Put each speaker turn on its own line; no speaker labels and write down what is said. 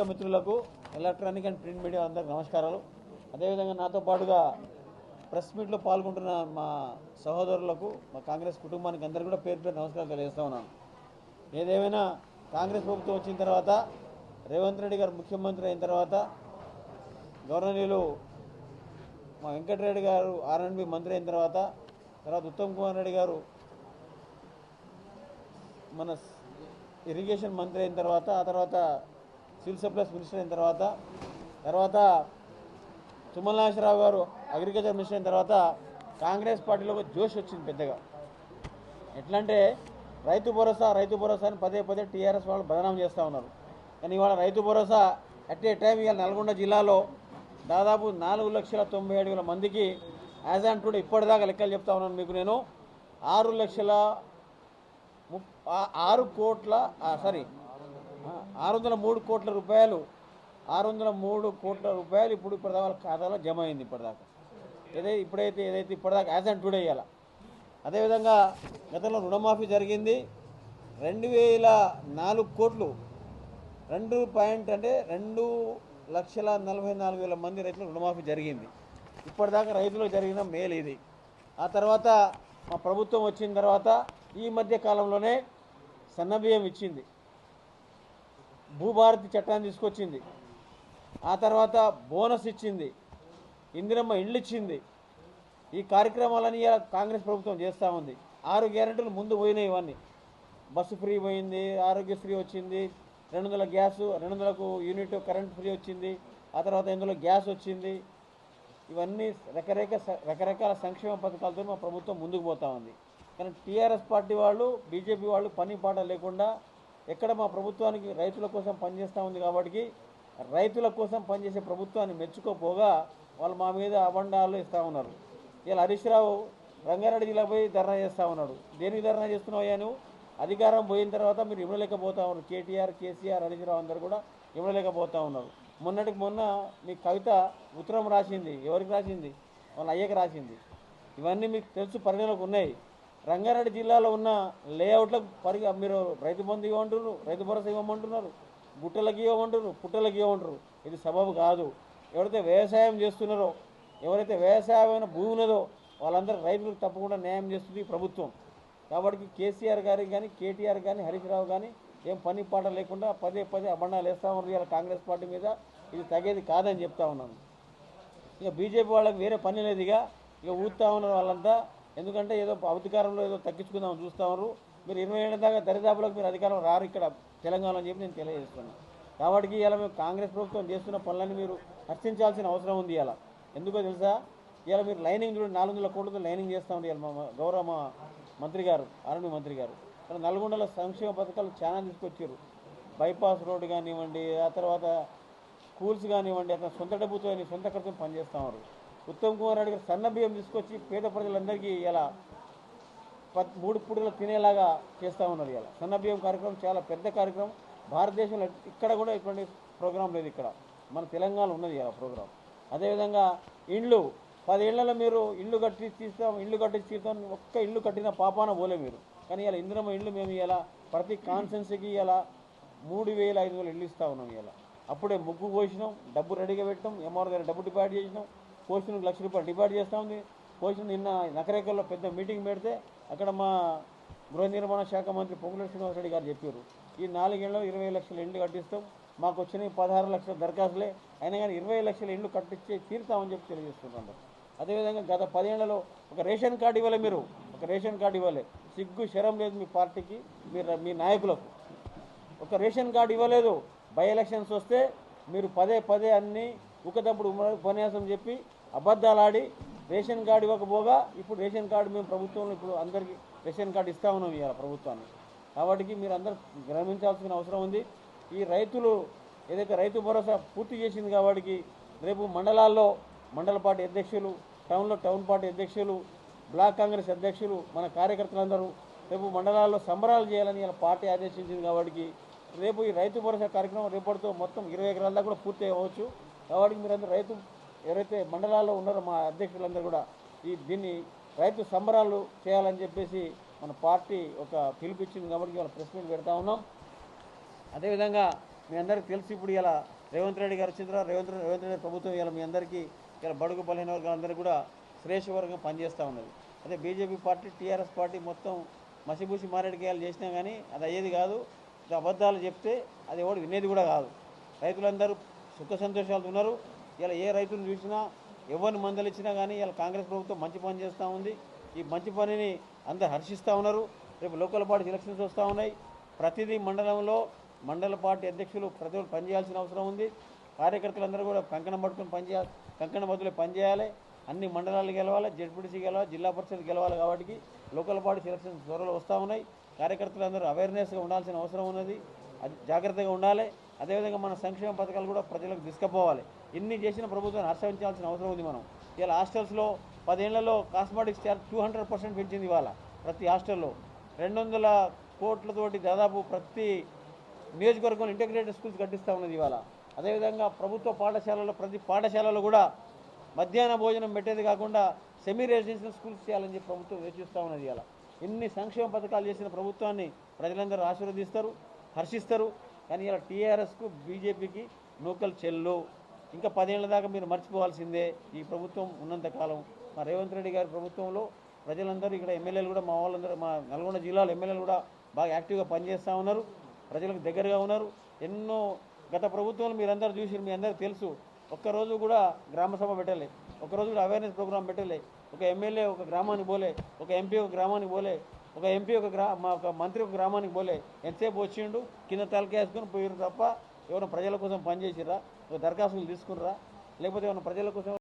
మిత్రులకు electronic and print media అందరికి నమస్కారాలు. అదేవిధంగా నాతో పాటుగా ప్రెస్ మీట్లో పాల్గొంటున్న మా సహోదరులకు మా కాంగ్రెస్ కుటుంబానికి అందరికీ కూడా పేరు పేరు నమస్కారాలు తెలియజేస్తా ఉన్నాను. ఏదేమైనా కాంగ్రెస్ ప్రభుత్వం వచ్చిన తర్వాత రేవంత్ రెడ్డి గారు ముఖ్యమంత్రి అయిన తర్వాత గవర్నరీలు మా వెంకటరెడ్డి గారు ఆర్ఎండ్బి మంత్రి అయిన తర్వాత తర్వాత ఉత్తమ్ కుమార్ రెడ్డి గారు మన ఇరిగేషన్ మంత్రి అయిన తర్వాత ఆ తర్వాత సివిల్ సప్లైస్ మినిస్టర్ అయిన తర్వాత తర్వాత తుమ్మల నాగేశ్వరరావు గారు అగ్రికల్చర్ మినిస్టర్ అయిన తర్వాత కాంగ్రెస్ పార్టీలో జోష్ వచ్చింది పెద్దగా. ఎట్లా అంటే రైతు భరోసా రైతు భరోసా అని పదే పదే టీఆర్ఎస్ వాళ్ళు బదనాం చేస్తూ ఉన్నారు. కానీ ఇవాళ Rythu Bharosa at a time ఇవాళ నల్గొండ జిల్లాలో దాదాపు నాలుగు లక్షల తొంభై ఏడు వేల మందికి యాజ్ ఆన్ టుడే ఇప్పటిదాకా లెక్కలు చెప్తా ఉన్నాను మీకు నేను. ఆరు లక్షల ముప్ ఆరు కోట్ల సారీ ఆరు వందల మూడు కోట్ల రూపాయలు ఆరు వందల మూడు కోట్ల రూపాయలు ఇప్పుడు ఇప్పటిదాకా వాళ్ళ ఖాతాలో జమ అయింది ఇప్పటిదాకా. ఏదైతే ఇప్పుడైతే ఏదైతే ఇప్పటిదాకా యాజ్ అండ్ టుడే ఇవ్వాలి అదేవిధంగా గతంలో రుణమాఫీ జరిగింది. రెండు వేల నాలుగు కోట్లు రెండు పాయింట్ అంటే రెండు లక్షల నలభై నాలుగు వేల మంది రైతులు రుణమాఫీ జరిగింది. ఇప్పటిదాకా రైతులకు జరిగిన మేలు ఇది. ఆ తర్వాత మా ప్రభుత్వం వచ్చిన తర్వాత ఈ మధ్య కాలంలోనే సన్నబియ్యం ఇచ్చింది. భూభారతి చట్టాన్ని తీసుకొచ్చింది. ఆ తర్వాత బోనస్ ఇచ్చింది. ఇందిరమ్మ ఇళ్ళు ఇచ్చింది. ఈ కార్యక్రమాలని ఇలా కాంగ్రెస్ ప్రభుత్వం చేస్తూ ఉంది. ఆరు గ్యారెంటీలు ముందు పోయినాయి ఇవన్నీ. బస్సు ఫ్రీ పోయింది ఆరోగ్యశ్రీ వచ్చింది రెండు వందల గ్యాస్ రెండు వందలకు యూనిట్ కరెంట్ ఫ్రీ వచ్చింది ఆ తర్వాత ఇందులో గ్యాస్ వచ్చింది. ఇవన్నీ రకరేక రకరకాల సంక్షేమ పథకాలతో మా ప్రభుత్వం ముందుకు పోతా ఉంది. కానీ టీఆర్ఎస్ పార్టీ వాళ్ళు బీజేపీ వాళ్ళు పని పాట లేకుండా ఎక్కడ మా ప్రభుత్వానికి రైతుల కోసం పనిచేస్తూ ఉంది కాబట్టి రైతుల కోసం పనిచేసే ప్రభుత్వాన్ని మెచ్చుకోపోగా వాళ్ళు మా మీద అబండాలు ఇస్తూ ఉన్నారు. ఇలా హరీష్ రావు రంగారెడ్డి జిల్లా పోయి ధర్నా చేస్తూ ఉన్నాడు. దేనికి ధర్నా చేస్తున్నావు నువ్వు? అధికారం పోయిన తర్వాత మీరు ఇవ్వలేకపోతా ఉన్నారు. కేటీఆర్ కేసీఆర్ హరీష్ రావు అందరు కూడా ఇవ్వలేకపోతా ఉన్నారు. మొన్నటికి మొన్న మీ కవిత ఉత్తరం రాసింది. ఎవరికి రాసింది? వాళ్ళ అయ్యకి రాసింది. ఇవన్నీ మీకు తెలుసు పరిగణలోకి ఉన్నాయి. రంగారెడ్డి జిల్లాలో ఉన్న లేఅవుట్లకు పరిగ మీరు రైతు బంధు ఇవ్వమంటున్నారు రైతు భరోసా ఇవ్వమంటున్నారు గుట్టలకి ఇవ్వమంటున్నారు పుట్టలకి ఇవ్వమంటారు ఇది సబబు కాదు. ఎవరైతే వ్యవసాయం చేస్తున్నారో ఎవరైతే వ్యవసాయమైన భూమి ఉన్నదో వాళ్ళందరూ రైతులకు తప్పకుండా న్యాయం చేస్తుంది ప్రభుత్వం. కాబట్టి కేసీఆర్ గారికి కానీ కేటీఆర్ కానీ హరీష్ రావు కానీ ఏం పని పాట లేకుండా పదే పదే అబండాలు వేస్తామని ఉన్నారు ఇవాళ కాంగ్రెస్ పార్టీ మీద. ఇది తగేది కాదని చెప్తా ఉన్నాను. ఇక బీజేపీ వాళ్ళకి వేరే పని లేదు ఇక. ఇక ఊతా ఉన్నారు వాళ్ళంతా. ఎందుకంటే ఏదో అధికారంలో ఏదో తగ్గించుకుందామని చూస్తామరు మీరు ఇరవై ఏళ్ళ దాకా దరిదాపులకు మీరు అధికారం రారు ఇక్కడ తెలంగాణ అని చెప్పి నేను తెలియజేస్తున్నాను. కాబట్టి ఇలా మేము కాంగ్రెస్ ప్రభుత్వం చేస్తున్న పనులని మీరు హర్షించాల్సిన అవసరం ఉంది ఇలా ఎందుకో తెలుసా? ఇలా మీరు లైనింగ్ చూడండి నాలుగు వందల కోట్లతో లైనింగ్ చేస్తామండి ఇలా మా గౌరవ మా మంత్రి గారు అరణ్య మంత్రి గారు. ఇక్కడ నల్గొండలో సంక్షేమ పథకాలు చాలా తీసుకొచ్చారు. బైపాస్ రోడ్డు కానివ్వండి ఆ తర్వాత స్కూల్స్ కానివ్వండి అతను సొంత డబ్బుతో సొంత ఖర్చుతో పనిచేస్తా ఉత్తమ్ కుమార్ రెడ్డి గారు సన్న బియ్యం తీసుకొచ్చి పేద ప్రజలందరికీ ఇలా మూడు పూటలు తినేలాగా చేస్తూ ఉన్నారు ఇలా. సన్న బియ్యం కార్యక్రమం చాలా పెద్ద కార్యక్రమం. భారతదేశంలో ఇక్కడ కూడా ఇటువంటి ప్రోగ్రాం లేదు ఇక్కడ. మన తెలంగాణ ఉన్నది ఇలా ప్రోగ్రాం. అదేవిధంగా ఇండ్లు పది మీరు ఇల్లు కట్టి తీస్తాం ఇల్లు కట్టి తీస్తాం ఒక్క ఇల్లు కట్టిన పాపాన పోలే మీరు. కానీ ఇలా ఇందిరమ్మ ఇల్లు మేము ఇలా ప్రతి కాన్సెన్సీకి ఇలా మూడు వేల ఐదు వేలు ఇల్లు ఇస్తా ఉన్నాం ఇలా. అప్పుడే ముగ్గు పోసినాం డబ్బు రెడీగా పెట్టాం ఎంఆర్ గారు డబ్బు డిపాజిట్ చేసినాం పోసిన లక్ష రూపాయలు డిపాజిట్ చేస్తూ ఉంది. పోసిన నిన్న నకరేకల్లో పెద్ద మీటింగ్ పెడితే అక్కడ మా గృహ నిర్మాణ శాఖ మంత్రి పొంగుల శ్రీనివాసరెడ్డి గారు చెప్పారు. ఈ నాలుగేళ్ళలో ఇరవై లక్షల ఇండ్లు కట్టిస్తాం. మాకు వచ్చిన పదహారు లక్షల దరఖాస్తులే. అయినా కానీ ఇరవై లక్షల ఇండ్లు కట్టించే తీరుతామని చెప్పి తెలియజేస్తున్నారు. అదేవిధంగా గత పదేళ్ళలో ఒక రేషన్ కార్డు ఇవ్వలే మీరు. ఒక రేషన్ కార్డు ఇవ్వలే. సిగ్గు శరం లేదు మీ పార్టీకి మీరు మీ నాయకులకు. ఒక రేషన్ కార్డు ఇవ్వలేదు. బై ఎలక్షన్స్ వస్తే మీరు పదే పదే అన్ని ఒకటప్పుడు ఉపన్యాసం చెప్పి అబద్ధాలు ఆడి రేషన్ కార్డు ఇవ్వకపోగా ఇప్పుడు రేషన్ కార్డు మేము ప్రభుత్వంలో ఇప్పుడు అందరికీ రేషన్ కార్డు ఇస్తా ఉన్నాం ఇవాళ ప్రభుత్వాన్ని కాబట్టి మీరు అందరు గ్రహించాల్సిన అవసరం ఉంది. ఈ రైతులు ఏదైతే రైతు భరోసా పూర్తి చేసింది కాబట్టి రేపు మండలాల్లో మండల పార్టీ అధ్యక్షులు టౌన్లో టౌన్ పార్టీ అధ్యక్షులు బ్లాక్ కాంగ్రెస్ అధ్యక్షులు మన కార్యకర్తలందరూ రేపు మండలాల్లో సంబరాలు చేయాలని ఇలా పార్టీ ఆదేశించింది కాబట్టి రేపు ఈ రైతు భరోసా కార్యక్రమం రేపటితో మొత్తం ఇరవై ఎకరాల దాకా కూడా పూర్తి అవ్వచ్చు. కాబట్టి మీరందరూ రైతు ఎవరైతే మండలాల్లో ఉన్నారో మా అధ్యక్షులందరూ కూడా ఈ దీన్ని రైతు సంబరాలు చేయాలని చెప్పేసి మన పార్టీ ఒక పిలుపుచ్చింది కాబట్టి ఇవాళ ప్రెస్ మీట్ పెడతా ఉన్నాం. అదేవిధంగా మీ అందరికీ తెలిసి ఇప్పుడు ఇలా రేవంత్ రెడ్డి గారు వచ్చిన తర్వాత రేవంత్ రేవంత్ రెడ్డి ప్రభుత్వం ఇలా మీ అందరికీ ఇలా బడుగు బలహీన వర్గాలందరికీ కూడా శ్రేష్ఠవర్గం పనిచేస్తూ ఉన్నది. అదే బీజేపీ పార్టీ టీఆర్ఎస్ పార్టీ మొత్తం మసిబూసి మారేడుకాయలు చేసినా కానీ అది అయ్యేది కాదు. అబద్ధాలు చెప్తే అది ఎవడు వినేది కూడా కాదు. రైతులందరూ సుఖ సంతోషాలతో ఉన్నారు. ఇలా ఏ రైతును చూసినా ఎవరిని మందలిచ్చినా కానీ ఇలా కాంగ్రెస్ ప్రభుత్వం మంచి పని చేస్తూ ఉంది. ఈ మంచి పనిని అందరు హర్షిస్తూ ఉన్నారు. రేపు లోకల్ పార్టీ ఎలక్షన్స్ వస్తూ ఉన్నాయి. ప్రతిదీ మండలంలో మండల పార్టీ అధ్యక్షులు ప్రతి ఒక్కరు పనిచేయాల్సిన అవసరం ఉంది. కార్యకర్తలందరూ కూడా కంకణం పట్టుకుని పనిచేయాలి కంకణ బదులు పనిచేయాలి. అన్ని మండలాలు గెలవాలి. జడ్పీటీసీ గెలవాలి. జిల్లా పరిషత్ గెలవాలి కాబట్టి లోకల్ పార్టీ ఎలక్షన్స్ త్వరలో వస్తూ ఉన్నాయి. కార్యకర్తలందరూ అవేర్నెస్గా ఉండాల్సిన అవసరం ఉన్నది. అది జాగ్రత్తగా ఉండాలి. అదేవిధంగా మన సంక్షేమ పథకాలు కూడా ప్రజలకు తీసుకుపోవాలి. ఇన్ని చేసిన ప్రభుత్వాన్ని హర్షించాల్సిన అవసరం ఉంది మనం. ఇవాళ హాస్టల్స్లో పదేళ్ళలో cosmetics charge two hundred percent పెంచింది ఇవాళ ప్రతి హాస్టల్లో. రెండు వందల కోట్లతోటి దాదాపు ప్రతి నియోజకవర్గంలో ఇంటిగ్రేటెడ్ స్కూల్స్ కట్టిస్తూ ఉన్నది ఇవాళ. అదేవిధంగా ప్రభుత్వ పాఠశాలలో ప్రతి పాఠశాలలో కూడా మధ్యాహ్న భోజనం పెట్టేది కాకుండా సెమీ రెసిడెన్షియల్ స్కూల్స్ చేయాలని చెప్పి ప్రభుత్వం యోచిస్తూ ఉన్నది ఇవాళ. ఇన్ని సంక్షేమ పథకాలు చేసిన ప్రభుత్వాన్ని ప్రజలందరూ ఆశీర్వదిస్తారు హర్షిస్తారు. కానీ ఇలా టీఆర్ఎస్కు బీజేపీకి నూకలు చెల్లు. ఇంకా పదేళ్ళ దాకా మీరు మర్చిపోవాల్సిందే ఈ ప్రభుత్వం ఉన్నంతకాలం మా రేవంత్ రెడ్డి గారి ప్రభుత్వంలో ప్రజలందరూ ఇక్కడ ఎమ్మెల్యేలు కూడా మా వాళ్ళందరూ మా నల్గొండ జిల్లాలో ఎమ్మెల్యేలు కూడా బాగా యాక్టివ్గా పనిచేస్తూ ఉన్నారు. ప్రజలకు దగ్గరగా ఉన్నారు. ఎన్నో గత ప్రభుత్వంలో మీరందరూ చూసి మీ అందరూ తెలుసు. ఒక్కరోజు కూడా గ్రామ సభ పెట్టలే. ఒక్కరోజు కూడా అవేర్నెస్ ప్రోగ్రామ్ పెట్టలే. ఒక ఎమ్మెల్యే ఒక గ్రామానికి పోలే. ఒక ఎంపీ ఒక గ్రామానికి పోలే. ఒక ఎంపీ ఒక గ్రా ఒక మంత్రి ఒక గ్రామానికి పోలే. ఎంతసేపు వచ్చిండు? కింద తలకేసుకొని పోయిరు తప్ప ఏమైనా ప్రజల కోసం పనిచేసిరా ఒక దరఖాస్తులు తీసుకునిరా లేకపోతే ఏమైనా ప్రజల కోసం